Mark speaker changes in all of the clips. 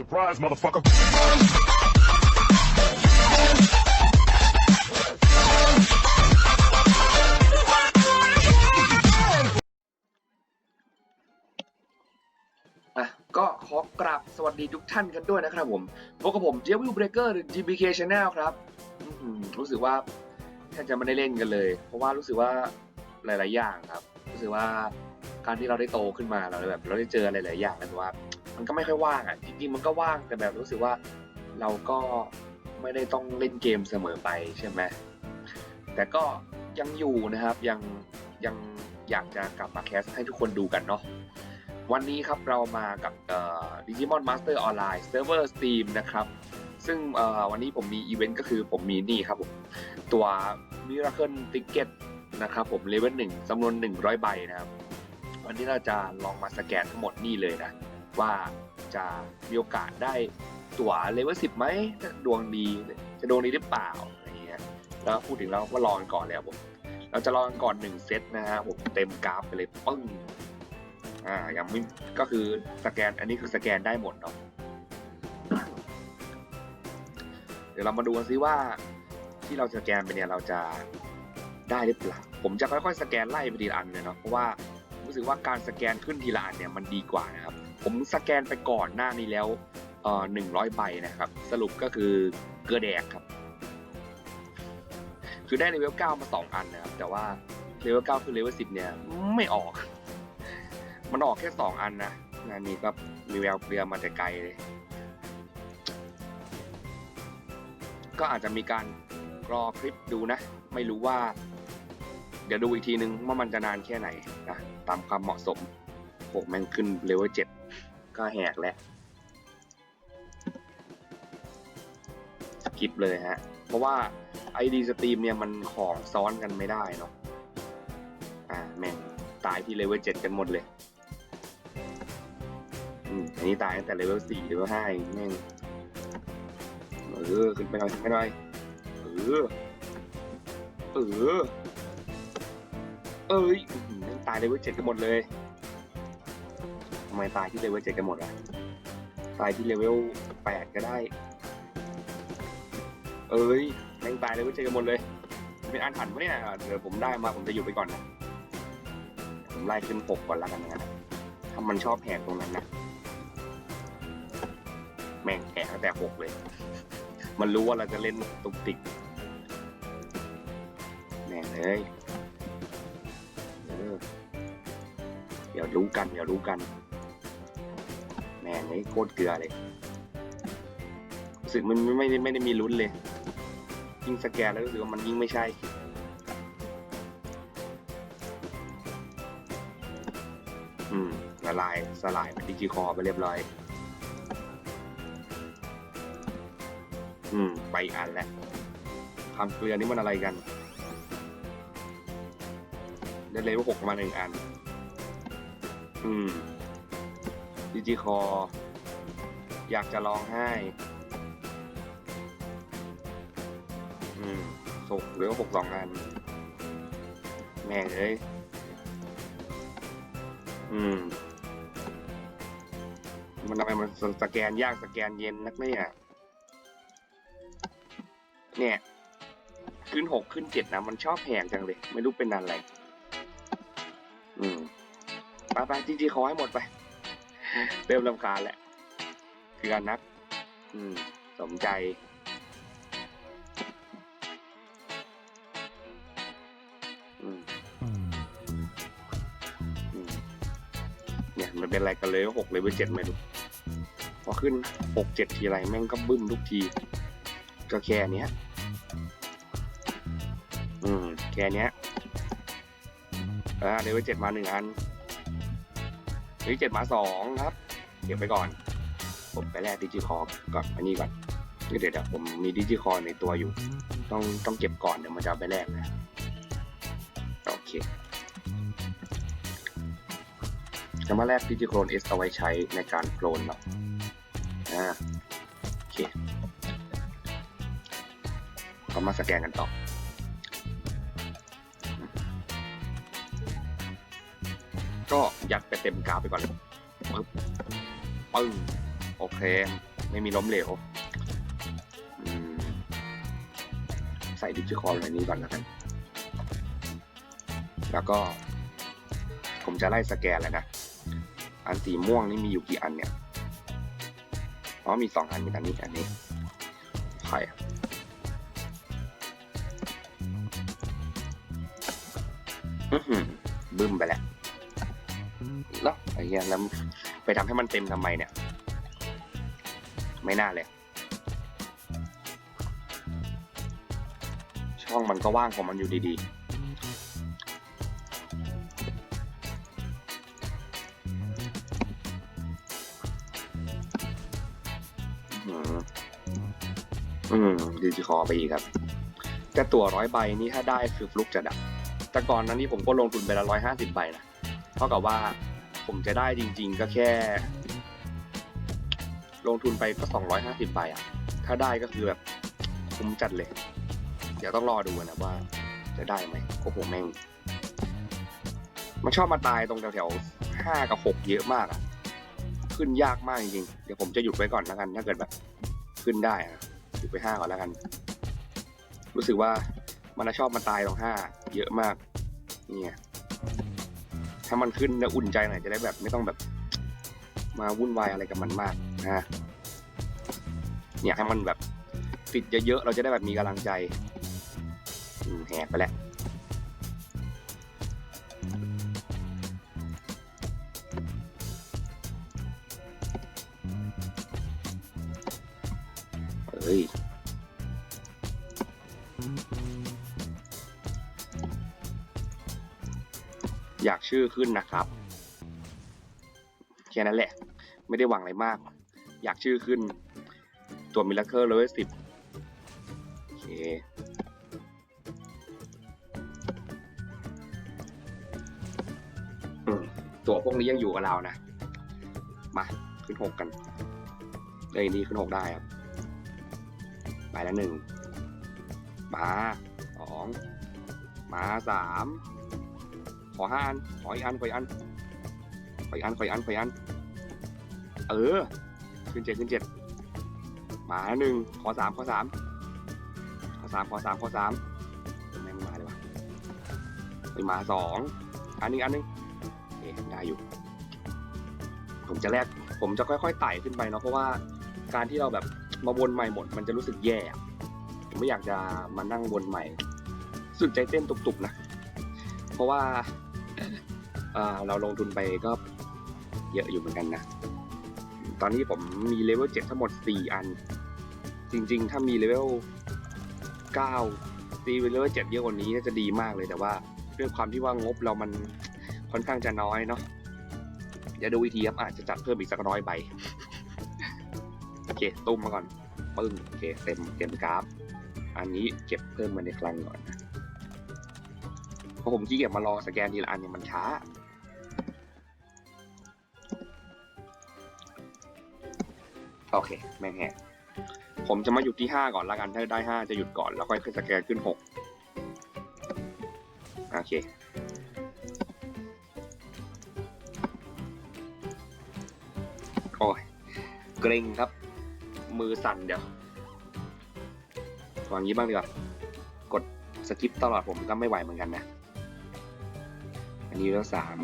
Speaker 1: Surprise, motherfucker.
Speaker 2: อะก็ขอกราบสวัสดีทุกท่านกันด้วยนะครับผมพบกับผมเจวิลเบรกเกอร์หรือ GBK Channel ครับอื้อหือรู้สึกว่าแทบจะไม่ได้เล่นกันเลย เพราะว่ารู้สึกว่าหลาย ๆ อย่างครับ รู้สึกว่าการที่เราได้โตขึ้นมาเราแบบ เราได้เจออะไรหลายๆอย่างแล้วแต่ว่า มันก็ไม่ค่อยว่างอะจริงๆมันก็ว่างแต่แบบรู้สึกว่าเราก็ไม่ได้ต้องเล่นเกมเสมอไปใช่ไหมแต่ก็ยังอยู่นะครับยังยังอยากจะกลับมาแคสให้ทุกคนดูกันเนาะวันนี้ครับเรามากับดิจิมอนมาสเตอร์ออนไลน์เซิร์ฟเวอร์สตรีมนะครับซึ่งวันนี้ผมมีอีเวนต์ก็คือผมมีนี่ครับผมตัว Miracle Ticket นะครับผมเลเวลหนึ่งจำนวน 100 ใบนะครับ วันนี้เราจะลองมาสแกนทั้งหมดนี่เลยนะ ว่าจะมีโอกาสได้ตั๋วเลเวล10ไหมดวงดีจะดวงดีหรือเปล่าอะไรเงี้ยแล้วพูดถึงเราก็ลองกันก่อนเลยครับผมเราจะลองกันก่อนหนึ่งเซตนะฮะผมเต็มกราฟไปเลยปึ้งอ่ายังไม่ก็คือสแกนอันนี้คือสแกนได้หมดเนาะเดี๋ยวเรามาดูกันซิว่าที่เราสแกนไปเนี่ยเราจะได้หรือเปล่าผมจะค่อยๆสแกนไล่ไปทีละอันเลยเนาะเพราะว่ารู้สึกว่าการสแกนขึ้นทีละอันเนี่ยมันดีกว่านะครับ ผมสแกนไปก่อนหน้านี้แล้วเอ่อหนึ่งร้อยใบนะครับ สรุปก็คือเกลือแดกครับ คือได้เลเวลเก้ามาสองอันนะครับ แต่ว่าเลเวลเก้าคือเลเวลสิบเนี่ยไม่ออก มันออกแค่สองอันนะงานนี้ก็มีแววเกลียมาแต่ไกลเลย ก็อาจจะมีการรอคลิปดูนะ ไม่รู้ว่า เดี๋ยวดูอีกทีนึงว่ามันจะนานแค่ไหนนะตามความเหมาะสมโหแม่งขึ้นเลเวลเจ็ด ก็แหกแล้วสกิปเลยฮะ เพราะว่า ID สตรีมเนี่ยมันของซ้อนกันไม่ได้เนาะอ่าแม่งตายที่เลเวลเจ็ดกันหมดเลยอืมอันนี้ตายตั้งแต่เลเวลสี่เลเวลห้าแม่งเออขึ้นไปหน่อยขึ้นไปหน่อยเออเออเอ้ยอื้อหือแม่งตายเลเวลเจ็ดกันหมดเลยำไมตายที่เลเวลเจ็ดกันหมดอะตายที่เลเวลแปดก็ได้ เอ้ยแม่งตายเลเวลเจ็ดกันหมดเลย เป็นอันถันปะเนี่ยเดี๋ยวผมได้มาผมจะอยู่ไปก่อนนะ ผมไล่ขึ้นหกก่อนละกันนะถ้ามันชอบแหกตรงนั้นนะแม่งแหกตั้งแต่หกเลย มันรู้ว่าเราจะเล่นตุกติกแม่งเลยเออเดี๋ยวรู้กันเดี๋ยวรู้กัน แม่งเลยโคตรเกลือเลยรู้สึกมันไม่ได้ไม่ได้มีลุ้นเลย ยิ่งสแกนแล้วรู้สึกว่ามันยิ่งไม่ใช่อืมละลายสลายเป็นดิจิคอไปเรียบร้อย อืม ไปอันแล้วคำเกลือนี่มันอะไรกัน ได้เลเวลหกมาหนึ่งอัน อืม ดิจิคอ อยากจะร้องไห้ อืมหกเหลือหกสองอัน แม่งเอ้ย อืม มันทำไมมันสแกนยากสแกนเย็นนักเนี่ย เนี่ย ขึ้นหกขึ้นเจ็ดนะ มันชอบแหงจังเลย ไม่รู้เป็นอะไร อืม ไปไปจริงๆขอให้หมดไป เริ่มลำคาญแหละคือการนับอืม สมใจ อืมอืมเนี่ย มันเป็นอะไรกันเลยหกเลยเว้ยเจ็ดไม่รู้พอขึ้นหกเจ็ดทีไรแม่งก็บึ้มทุกที ก็แค่เนี้ย อืม แค่เนี้ยอ่าเลเวลเจ็ดมาหนึ่งอัน เลเวลเจ็ดมาสองครับ เก็บไปก่อน ผมไปแลกดิจิคอร์ก่อนอันนี้ก่อนเดี๋ยวเดี๋ยวผมมีดิจิคอร์ในตัวอยู่ ต้องต้องเก็บก่อนเดี๋ยวมันจะไปแลกนะโอเคจะมาแลกดิจิโคลน S เอาไว้ใช้ในการโคลนเนาะอ่าโอเคก็มาสแกนกันต่อ ก็ยัดไปเต็มกราฟไปก่อนเลยปึ๊บปึ้งโอเค ไม่มีล้มเหลวใส่ดิจิคอลอะไรนี้ก่อนแล้วกัน แล้วก็ ผมจะไล่สแกนเลยนะ อันสีม่วงนี่มีอยู่กี่อันเนี่ย อ๋อมีสองอันมีอันนี้อันนี้ใครอะอื้อหือบึ้มไปแล้ว ไอ้เหี้ยแล้วไปทำให้มันเต็มทำไมเนี่ย ไม่น่าเลย ช่องมันก็ว่างของมันอยู่ดีๆอืมอืมดิจิคอไปอีกครับ แต่ตัวร้อยใบนี่ถ้าได้คือฟลุกจะดับ แต่ก่อนนั้นนี่ผมก็ลงทุนไปละร้อยห้าสิบใบนะ เท่ากับว่า ผมจะได้จริง ๆ ก็แค่ ลงทุนไปก็สองร้อยห้าสิบใบอะ ถ้าได้ก็คือแบบคุ้มจัดเลย เดี๋ยวต้องรอดูนะว่า จะได้ไหมโอ้โหแม่ง มันชอบมาตายตรงแถวๆห้ากับหกเยอะมากอะ ขึ้นยากมากจริงๆ เดี๋ยวผมจะหยุดไว้ก่อนแล้วกัน ถ้าเกิดแบบ ขึ้นได้อะหยุดไปห้าก่อนแล้วกัน รู้สึกว่ามันชอบมาตายตรงห้าเยอะมากนี่ไง ถ้ามันขึ้นแล้วอุ่นใจหน่อยจะได้แบบไม่ต้องแบบ มาวุ่นวายอะไรกับมันมากนะเนี่ยให้มันแบบติดเยอะๆเราจะได้แบบมีกำลังใจแหกไปแล้ว อยากชื่อขึ้นนะครับแค่นั้นแหละ ไม่ได้หวังอะไรมาก อยากชื่อขึ้น ตัวมิลเลอร์เลเวลสิบโอเคตัวพวกนี้ยังอยู่กับเรานะ มาขึ้นหกกันเลยนี่ขึ้นหกได้ครับ ไปแล้วหนึ่งมาสองมาสาม ขอห้าอันขออีกอันขออีกอันขออีกอันขออีกอันขออีกอัน เออ ขึ้นเจ็ดขึ้นเจ็ดมาหนึ่งขอสามขอสามขอสามขอสามขอสามไม่มาเลยวะไปมาสองอันนี้อันหนึงเอ๊ะได้อยู่ ผมจะแลกผมจะค่อยๆไต่ขึ้นไปเนาะเพราะว่าการที่เราแบบมาวนใหม่หมด มันจะรู้สึกแย่ผมไม่อยากจะมานั่งวนใหม่สึกใจเต้นตุบๆนะ เพราะว่า เราลงทุนไปก็เยอะอยู่เหมือนกันนะ ตอนนี้ผมมีเลเวลเจ็ดทั้งหมดสี่อัน จริงๆ ถ้ามีเลเวลเก้าตีเลเวลเจ็ดเยอะกว่านี้น่าจะดีมากเลยแต่ว่าด้วยความที่ว่างบเรามันค่อนข้างจะน้อยเนาะเดี๋ยวดูวิธีครับอาจจะจัดเพิ่มอีกสักร้อยใบ โอเคตุ้มมาก่อนปึ้งโอเคเต็มเต็มกราฟ อันนี้เก็บเพิ่มมาในคลังก่อนนะเพราะผมขี้เกียจมารอสแกนทีละอันเนี่ยมันช้า โอเค แม่งแหกผมจะมาหยุดที่ห้าก่อนละกันถ้าได้ห้าจะหยุดก่อนแล้วค่อยขึ้นสแกนขึ้นหกโอเคโอ้ยเกรงครับ มือสั่นเดี๋ยววางนี้บ้างดีกว่ากดสกิปตลอดผมก็ไม่ไหวเหมือนกันนะ อันนี้แล้วสาม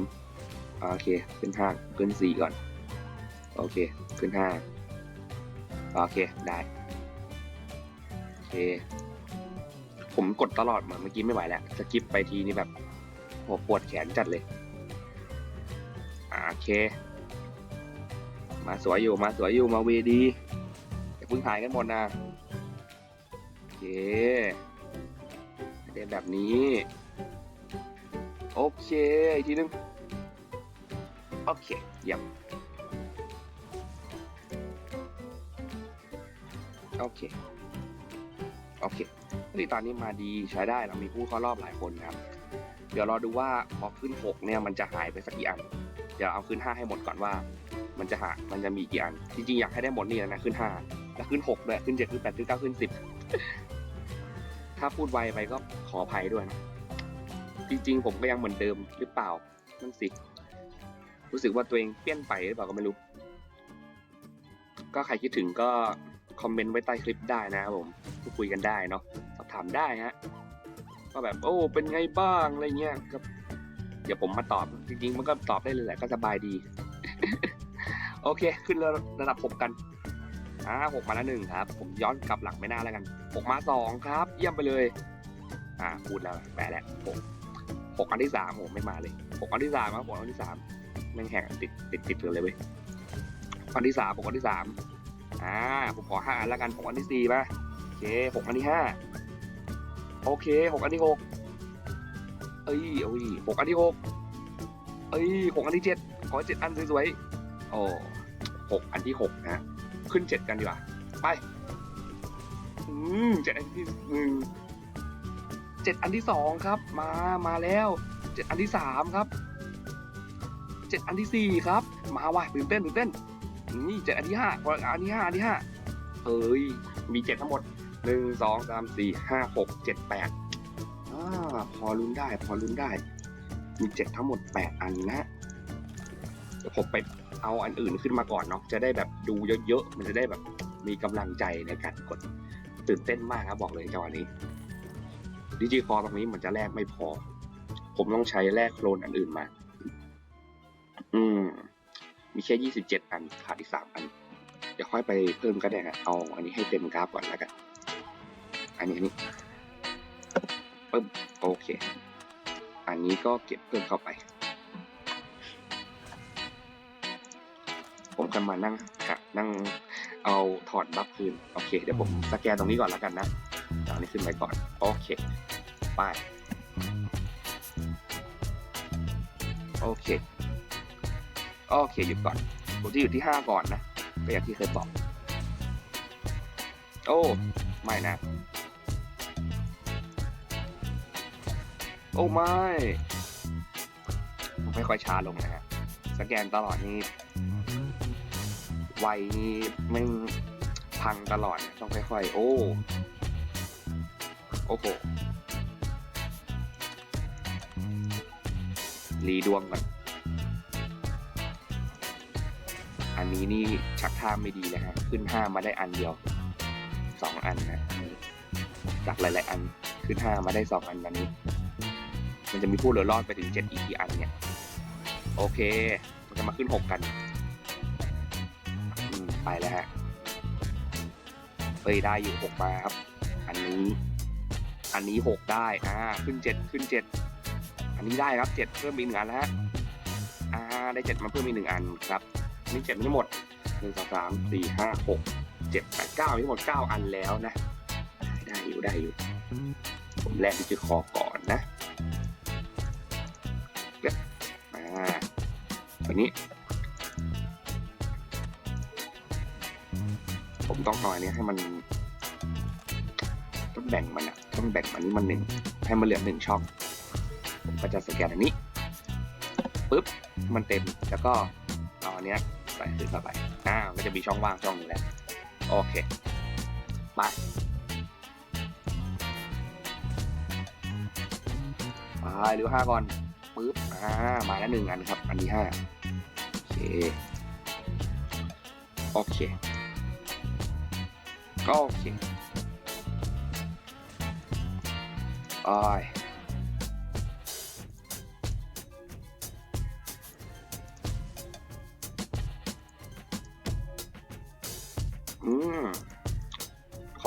Speaker 2: โอเค ขึ้นห้าขึ้นสี่ก่อน โอเค ขึ้นห้า โอเคได้โอเค ผมกดตลอดเหมือนเมื่อกี้ไม่ไหวแล้วสกิปไปทีนี่แบบหัวปวดแขนจัดเลยโอเค มาสวยอยู่มาสวยอยู่มาเวดีอย่าเพิ่งถ่ายกันหมดนะโอเคเล่นแบบนี้โอเคอีกทีนึงโอเคเยี่ยม โอเค โอเคนี่ตอนนี้มาดีใช้ได้เรามีผู้เข้ารอบหลายคนนะครับ เดี๋ยวรอดูว่าพอขึ้น 6 เนี่ยมันจะหายไปสักกี่อัน เดี๋ยวเอาขึ้น 5 ให้หมดก่อนว่า มันจะหา มันจะมีกี่อัน จริงๆอยากให้ได้หมดนี่แล้วนะขึ้น 5 แล้วขึ้น6ด้วยขึ้น7ขึ้น8ขึ้น9ขึ้น10 ถ้าพูดไวไปก็ขออภัยด้วยนะ จริงๆ ผมก็ยังเหมือนเดิมหรือเปล่านั่นสิ รู้สึกว่าตัวเองเปลี่ยนไปหรือเปล่าก็ไม่รู้ ก็ใครคิดถึงก็ คอมเมนต์ไว้ใต้คลิปได้นะครับผมพูดคุยกันได้เนาะสอบถามได้ฮะก็แบบโอ้เป็นไงบ้างอะไรเงี้ยก็เดี๋ยวผมมาตอบจริงๆมันก็ตอบได้เลยแหละก็สบายดี โอเค ขึ้นระดับหกกันอ่าหกมาแล้วหนึ่งครับ ผมย้อนกลับหลังไม่น่าแล้วกันหกมาสองครับ เยี่ยมไปเลย อ่าพูดแล้วแปลแล้วหกหกอันที่สามผมไม่มาเลยหกอันที่สามครับหกอันที่สามแม่งแหกติดติดติดเลยเว้ยอันที่สามหกอันที่สาม อ่าผมขอห้าอันแล้วกันหกอันที่สี่มาโอเคหกอันที่ห้าโอเคหกอันที่หกเอ้ยเอ้ยหกอันที่หกเอ้ยหกอันที่เจ็ดขอเจ็ดอันสวยๆโอ้หกอันที่หกนะขึ้นเจ็ดกันดีกว่าไปอืมเจ็ดอันที่หนึ่งเจ็ดอันที่สองครับ มามาแล้วเจ็ดอันที่สามครับเจ็ดอันที่สี่ครับ มาว่ะตื่นเต้นตื่นเต้น นี่เจ็ดอันที่ห้าอันที่ห้าอันที่ห้าเอ้ย มีเจ็ดทั้งหมดหนึ่งสองสามสี่ห้าหกเจ็ดแปดอ่าพอลุ้นได้ พอลุ้นได้ มีเจ็ดทั้งหมดแปดอันนะเดี๋ยวผมไปเอาอันอื่นขึ้นมาก่อนเนาะจะได้แบบดูเยอะๆมันจะได้แบบมีกำลังใจในการกดตื่นเต้นมากครับบอกเลยจังหวะนี้ดิจิคอตรงนี้เหมือนจะแลกไม่พอ ผมต้องใช้แลกโคลนอันอื่นมา อืม มีแค่ยี่สิบเจ็ด อันขาดอีกสามอัน เดี๋ยวค่อยไปเพิ่มก็ได้นะเอาอันนี้ให้เต็มกราฟก่อนแล้วกันอันนี้อันนี้ปึ๊บโอเค อันนี้ก็เก็บเพิ่มเข้าไป ผมจะมานั่งหานั่งเอาถอดบัฟคืน โอเค เดี๋ยวผมสแกนตรงนี้ก่อนแล้วกันนะเอาอันนี้ขึ้นไปก่อน โอเค ไป โอเค โอเคหยุดก่อน ผมจะอยู่ที่ห้าก่อนนะก็อย่างที่เคยบอกโอ้ ไม่นะ โอ้ไม่ผมไม่ค่อยช้าลงนะฮะสแกนตลอดนี่ไวนี่แม่พังตลอดนะต้องค่อยๆ โอ้โอ้โหรีดวงก่อน นี้นี่ชักท่าไม่ดีเลยฮะขึ้นห้ามาได้อันเดียวสองอันนะจากหลาย ๆ อันขึ้นห้ามาได้สองอันอันนี้ มันจะมีผู้เหลือรอดไปถึงเจ็ดอีกกี่อันเนี่ยโอเค มันจะมาขึ้นหกกันอืมไปแล้วฮะเฮ้ยได้อยู่หกมาครับ อันนี้ อันนี้หกได้อ่าขึ้นเจ็ดขึ้นเจ็ดอันนี้ได้ครับเจ็ดเพิ่มอีกหนึ่งอันแล้วฮะอ่าได้เจ็ดมาเพิ่มอีกหนึ่งอันครับ นี่เจ็ดมีทั้งหมดหนึ่งสองสามสี่ห้าหกเจ็ดแปดเก้ามีทั้งหมดเก้าอันแล้วนะ ได้อยู่ได้อยู่ ผมแลกดิจิคอก่อนนะเดี๋ยวมาอันนี้ ผมต้องหน่อยนี้ให้มันต้องแบ่งมันอะต้องแบ่งมันนี้มันหนึ่งให้มันเหลือหนึ่งช่องผมก็จะสแกนอันนี้ปุ๊บมันเต็มแล้วก็เอาอันเนี้ย ใส่ขึ้นเข้าไปอ่ามันจะมีช่องว่างช่องหนึงแล้วโอเคไปไปหรือห้าก่อนปุ๊บอ่ามาแล้วหนึ่งอันครับ อันที่ห้าโอเคโอเคก็โอเคโอ้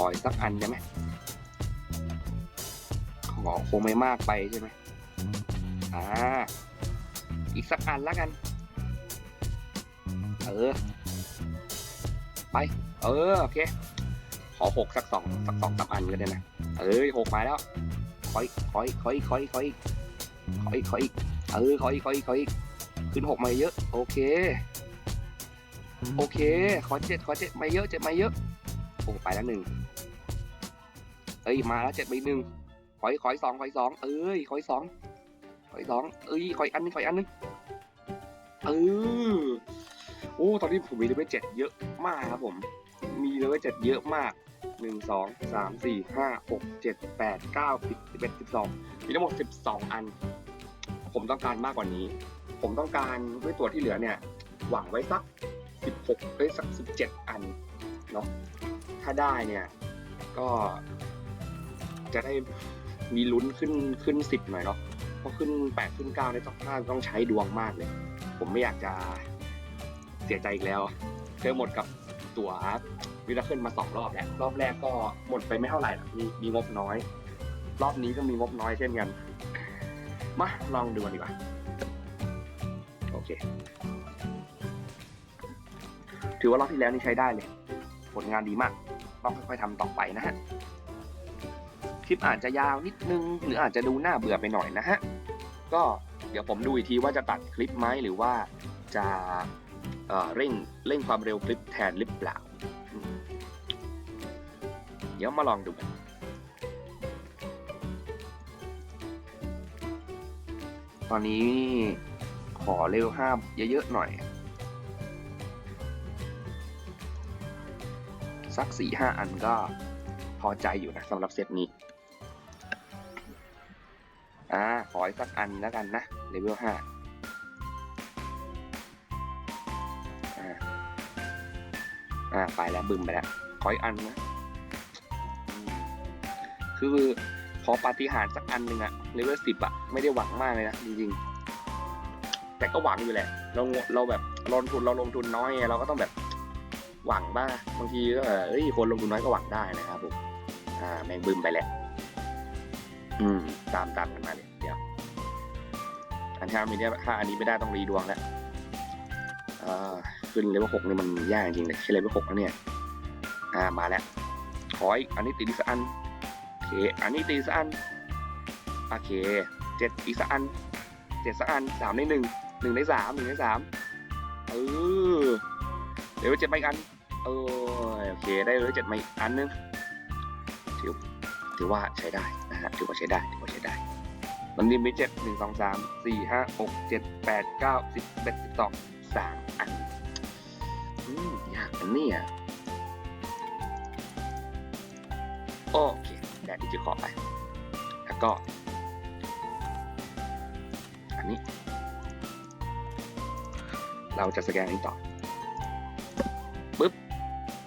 Speaker 2: ออีกสักอันได้ไหมขอคงไม่มากไปใช่ไหมอ่า อีกสักอันแล้วกัน เออ ไป เออ โอเค ขอหกสักสองสักสองสามอันก็ได้นะ เอ้ยหกมาแล้ว ขออีกขออีกขออีกขออีกขออีกขออีกขออีกเออขออีกขออีกขออีกขึ้นหกมาเยอะ โอเค โอเค ขอเจ็ดขอเจ็ดมาเยอะเจ็ดมาเยอะ โอ้ไปแล้วหนึ่งเอ้ยมาแล้วเจ็ดมาอีกหนึ่งขออีกขออีกสองขออีกสองเอ้ยขออีกสองขออีกสองเอ้ยขออีกอันหนึงขออีกอันหนึงเออโอ้ตอนนี้ผมมีเลเวลเจ็ดเยอะมากครับผม มีเลเวลเจ็ดเยอะมากหนึ่งสองสามสี่ห้าหกเจ็ดแปดเก้าสิบสิบเอ็ดสิบสองมีทั้งหมดสิบสองอัน ผมต้องการมากกว่านี้ ผมต้องการด้วยตัวที่เหลือเนี่ย หวังไว้สักสิบหกเอ้ยสักสิบเจ็ดอันเนาะ ถ้าได้เนี่ยก็จะได้มีลุ้นขึ้นขึ้นสิบหน่อยเนาะเพราะขึ้นแปดขึ้นเก้าเนี่ยต้องน่าต้องใช้ดวงมากเลย ผมไม่อยากจะเสียใจอีกแล้วเคยหมดกับตั๋ววิลาเคิลมาสองรอบแล้ว รอบแรกก็หมดไปไม่เท่าไหร่หรอกมีมีงบน้อย รอบนี้ก็มีงบน้อยเช่นกัน มาลองดูกันดีกว่า โอเค ถือว่ารอบที่แล้วนี่ใช้ได้เลย ผลงานดีมาก ต้องค่อยๆทำต่อไปนะฮะ คลิปอาจจะยาวนิดนึง หรืออาจจะดูน่าเบื่อไปหน่อยนะฮะ ก็เดี๋ยวผมดูอีกทีว่าจะตัดคลิปไหมหรือว่าจะเเร่งเร่งความเร็วคลิปแทนหรือเปล่า เดี๋ยวมาลองดูกันตอนนี้ขอเร็วห้าเยอะๆหน่อย สักสี่ห้าอันก็พอใจอยู่นะสำหรับเซตนี้ อ่า ขออีกสักอันแล้วกันนะเลเวลห้าอ่าอ่า ไปแล้วบึมไปแล้ว ขออีกอันนะ คือพอปาฏิหาริย์สักอันหนึ่งอะเลเวลสิบอะไม่ได้หวังมากเลยนะ จริงๆ แต่ก็หวังอยู่แหละ เราเราแบบลงทุนเราลงทุนน้อยเราก็ต้องแบบ หวังบ้างบางทีก็เอ้ยคนลงทุนน้อยก็หวังได้นะครับผมอ่าแมงบึมไปแหละ อืม ตามตามกันมาเลยเดี๋ยวอันที่ห้ามีเนี่ยถ้าอันนี้ไม่ได้ต้องรีดวงแล้วอ่าขึ้นเลเวลหกนี่มันยากจริงเลยใช่เลเวลหกแล้วเนี่ย อ่ามาแล้วขออีกอันนี้ติดอีสักอันโอเค อันนี้ตีสักอันโอเคเจ็ดอีกสักอันเจ็ดสักอันสามในหนึ่งหนึ่งในสามหนึ่งในสามเออเดี๋ยวเจ็ดมาอีกอัน เออโอเคได้เลยเจ็ดมาอีกอันนึงถือถือว่าใช้ได้นะฮะถือว่าใช้ได้ถือว่าใช้ได้มันมีเจ็ดหนึ่งสองสามสี่ห้าหกเจ็ดแปดเก้าสิบเอ็ดสิบสองสามอันอืมยากอันนี้อะโอเคได้ดิจิคอไป แล้วก็ อันนี้ เราจะสแกนนี้ต่อ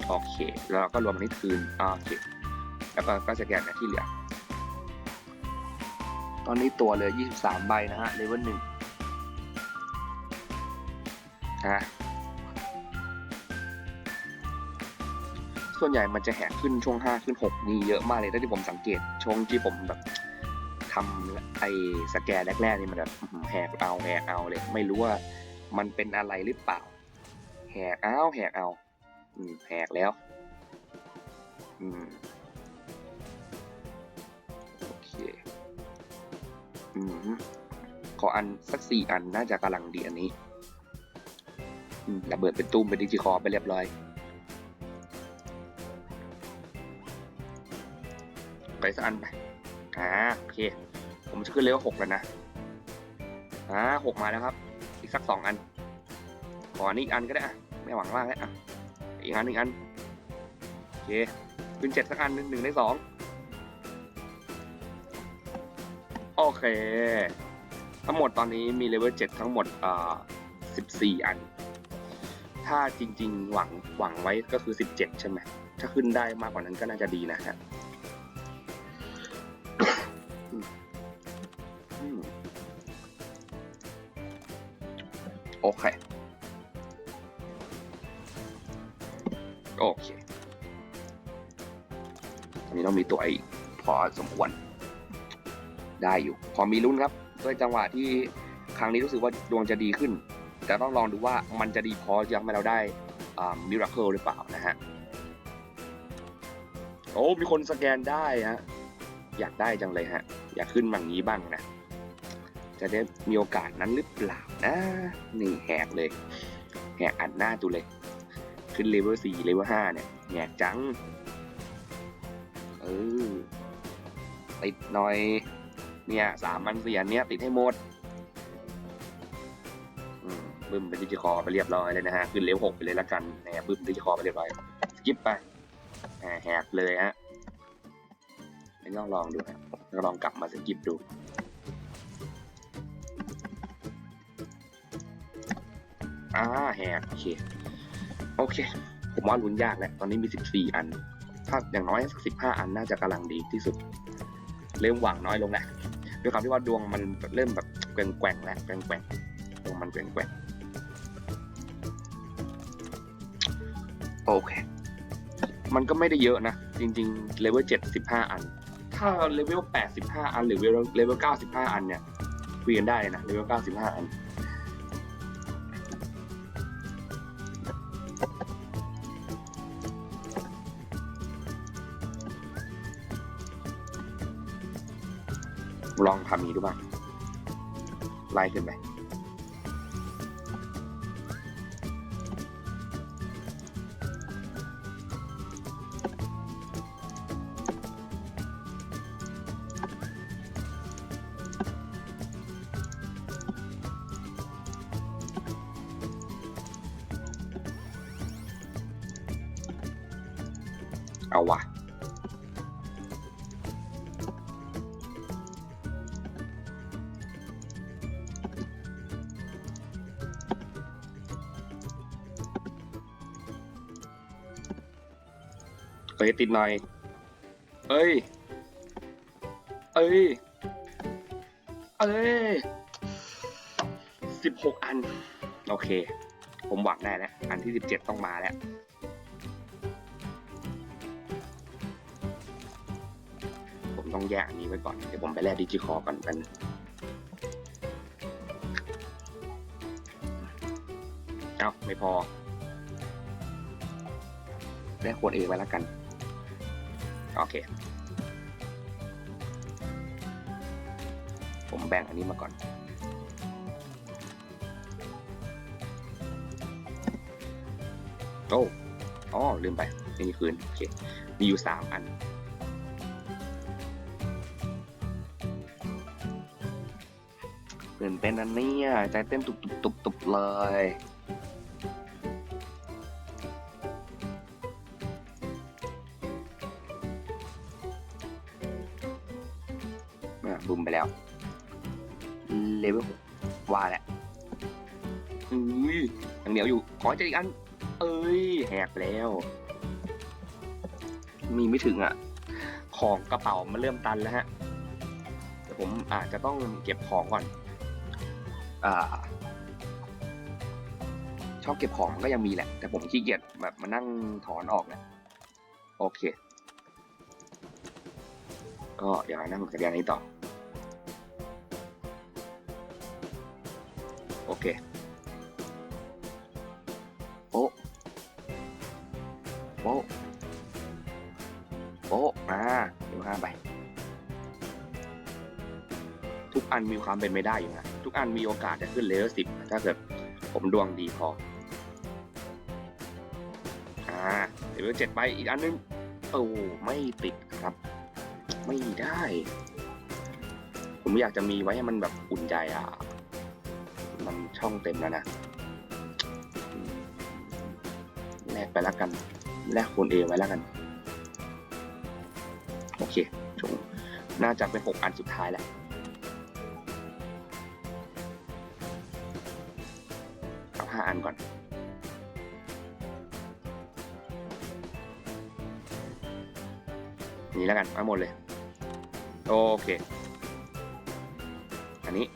Speaker 2: โอเค แล้วเราก็รวมอันนี้คืนอ่าโอเค แล้วก็ก็สแกนอันที่เหลือ ตอนนี้ตัวเหลือ 23 ใบนะฮะเลเวลหนึ่งอะส่วนใหญ่มันจะแหกขึ้นช่วง 5 ขึ้น 6 นี่เยอะมากเลยถ้าที่ผมสังเกต ช่วงที่ผมแบบทำไอ้สแกนแรกๆนี่มันแบบอื้อหือแหกเอาแหกเอาเลย ไม่รู้ว่ามันเป็นอะไรหรือเปล่า แหกเอาแหกเอา อืมแหกแล้ว อืมโอเค อืมขออันสักสี่อันน่าจะกำลังดีอันนี้ระเบิดเป็นตุ้มเป็นดิจิคอไปเรียบร้อย ไปสักอันไป อ่าโอเค ผมจะขึ้นเลเวลหกแล้วนะ อ่าหกมาแล้วครับ อีกสักสองอัน ขออันนี้อีกอันก็ได้อะไม่หวังมากแล้วอะ อีกอันอีกอัน โอเคขึ้นเจ็ดสักอันหนึ่งหนึ่งในสองโอเค ทั้งหมดตอนนี้มีเลเวลเจ็ดทั้งหมดอ่าสิบสี่อัน ถ้าจริง ๆ หวังหวังไว้ก็คือสิบเจ็ดใช่ไหมถ้าขึ้นได้มากกว่านั้นก็น่าจะดีนะฮะ สมควร ได้อยู่ พอมีลุ้นครับ ด้วยจังหวะที่ครั้งนี้รู้สึกว่าดวงจะดีขึ้น แต่ต้องลองดูว่ามันจะดีพอจะทำให้เราได้มิราเคิลหรือเปล่านะฮะ โอ้ มีคนสแกนได้ฮะ อยากได้จังเลยฮะ อยากขึ้นมางนี้บ้างนะ จะได้มีโอกาสนั้นหรือเปล่านะ นี่แหกเลย แหกอัดหน้าตูเลย ขึ้นเลเวลสี่เลเวลห้าเนี่ย แหกจัง เออ ติดหน่อย เนี่ยสามอันเสียนเนี่ยติดให้หมดบึ้มเป็นดิจิคอไปเรียบร้อยเลยนะฮะขึ้นเลเวลหกไปเลยละกันนะบึ้มดิจิคอไปเรียบร้อยสกิปไปแหกเลยฮะไม่ต้องลองดูฮะลองกลับมาสกิปดูอ่าแหกโอเคโอเค ผมว่าลุ้นยากแหละตอนนี้มีสิบสี่อัน ถ้าอย่างน้อยสักสิบห้าอันน่าจะกำลังดีที่สุด เริ่มหวังน้อยลงแล้วด้วยความที่ว่าดวงมันเริ่มแบบแกว่งๆแล้วแกว่งๆดวงมันแกว่งๆโอเค มันก็ไม่ได้เยอะนะ จริงๆเลเวลเจ็ดสิบห้าอัน ถ้าเลเวลแปดสิบห้าอันหรือเลเวลเลเวลเก้าสิบห้าอันเนี่ยคุยกันได้นะเลเวลเก้าสิบห้าอัน ลองทำนี้ดูบ้างไล่ขึ้นไป ยติดหน่อย เอ้ย เอ้ย เอ้ยสิบหกอัน โอเค ผมหวังได้แล้ว อันที่สิบเจ็ดต้องมาแล้ว ผมต้องแยกอันนี้ไว้ก่อน เดี๋ยวผมไปแลกดิจิคอร์ก่อนกันเอ้าไม่พอได้ขวดเอไว้แล้วกัน โอเค ผมแบ่งอันนี้มาก่อน โอ้อ๋อลืมไปนี่คืนโอเค มีอยู่สามอัน ตื่นเต้นอันนี้ใจเต้นตุบตุบตุบตุบเลย แล้วเลเวลหกว่าแหละอุ้ยยังเหนียวอยู่ ขอใจอีกอัน เอ้ยแหกแล้ว มีไม่ถึงอะ ของกระเป๋ามันเริ่มตันแล้วฮะแต่ผมอาจจะต้องเก็บของก่อน อ่า ชอบเก็บของมันก็ยังมีแหละ แต่ผมขี้เกียจแบบมานั่งถอนออกนะโอเค ก็เดี๋ยวนั่งจัดการนี้ต่อ โป๊ะโป๊ะอ่าเดี๋ยวห้าไปทุกอันมีความเป็นไปได้อยู่นะทุกอันมีโอกาสจะขึ้นเลเวลสิบถ้าเกิดผมดวงดีพออ่าเลเวลเจ็ดไปอีกอันนึงโอ้ไม่ติดครับ ไม่ได้ ผมอยากจะมีไว้ให้มันแบบอุ่นใจอะ มันช่องเต็มแล้วนะแลกไปแล้วกัน แลกคนเอไว้แล้วกัน โอเคชงน่าจะเป็นหกอันสุดท้ายแล้วเอาห้าอันก่อน นี่แล้วกันเอาหมดเลย โอเค อันนี้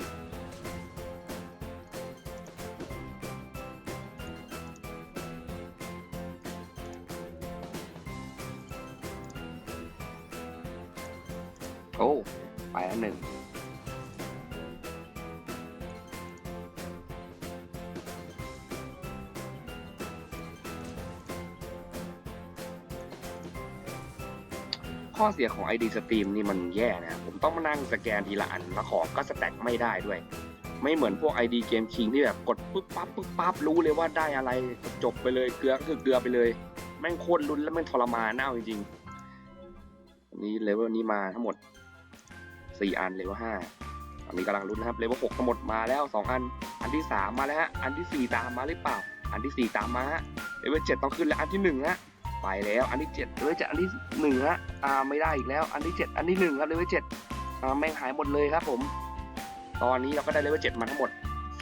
Speaker 2: ข้อเสียของ ID Stream นี่มันแย่นะผมต้องมานั่งสแกนทีละอันแล้วของก็สแต็กไม่ได้ด้วย ไม่เหมือนพวก ID Game King ที่แบบกดปึ๊บปั๊บปึ๊บปั๊บรู้เลยว่าได้อะไรจบไปเลยเกลือก็คือเกลือไปเลย แม่งโคตรลุ้นแล้วแม่งทรมานน่าจริงๆนนี้เลเวลนี้มาทั้งหมด 4 อันเลเวล5อันนี้กำลังลุ้นนะครับเลเวล6ทั้งหมดมาแล้ว 2 อัน อันที่ 3 มาแล้วฮะอันที่ 4 ตามมาหรือเปล่า อันที่ 4 ตามมาฮะเลเวล7ต้องขึ้นแล้วอันที่1ฮะ ไปแล้ว อันที่เจ็ดเลเวลเจ็ดอันที่หนึ่งฮะอ่าไม่ได้อีกแล้ว อันที่เจ็ดอันที่หนึ่งครับเลเวลเจ็ดอ่าแม่งหายหมดเลยครับผม ตอนนี้เราก็ได้เลเวลเจ็ดมาทั้งหมด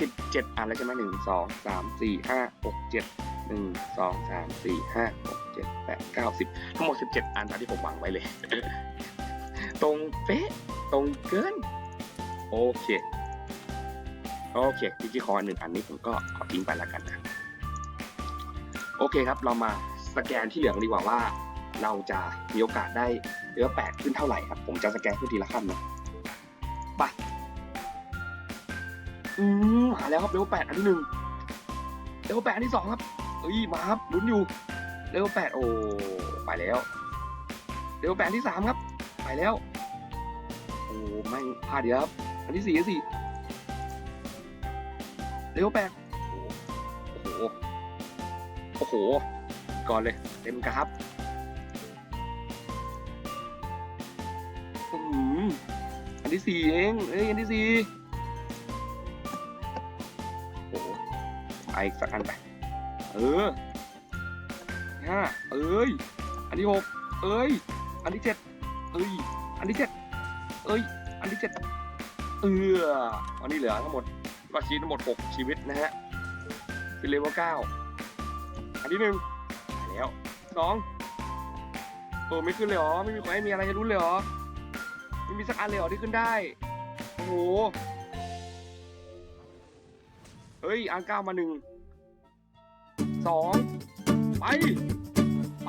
Speaker 2: สิบเจ็ดอันแล้วใช่ไหมหนึ่งสองสามสี่ห้าหกเจ็ดหนึ่งสองสามสี่ห้าหกเจ็ดแปดเก้าสิบทั้งหมดสิบเจ็ดอันตามที่ผมหวังไว้เลย ตรงเป๊ะตรงเกิน โอเค โอเคดิจิคอนหนึ่งอันนี้ผมก็ขอทิ้งไปแล้วกันนะ โอเคครับเรามา สแกนที่เหลืองดีกว่าว่า เราจะมีโอกาสได้เลเวลแปดขึ้นเท่าไหร่ครับ ผมจะสแกนขึ้นทีละขั้นนะไปอืมมาแล้วครับเลเวลแปดอันที่หนึ่งเลเวลแปดอันที่สองครับเอ้ยมาครับลุ้นอยู่เลเวลแปดโอ้ไปแล้วเลเวลแปดที่สามครับ ไปแล้วโอ้ไม่พลาดเดียวครับอันที่สี่อันที่สี่เลเวลแปดโอ้โหโอ้โห ก่อนเลย เต็มกราฟอืมอันที่สี่เองเอ้ยอันที่สี่โอ้โหไปอีกสักอันไป เออห้าเอ้ย อันที่หกเอ้ย อันที่เจ็ดเอ้ย อันที่เจ็ดเอ้ย อันที่เจ็ดเอออันนี้เหลือทั้งหมดก็ชีวิตทั้งหมดหกชีวิตนะฮะเป็นเลเวลเก้าอันที่หนึ่ง ไปแล้วสองโออไม่ขึ้นเลยเหรอ ไม่มีใครมีอะไรจะรุ้นเลยเหรอ ไม่มีสักอันเลยเหรอที่ขึ้นได้ โอ้โห เฮ้ย อันเก้ามาหนึ่ง สอง ไป ไป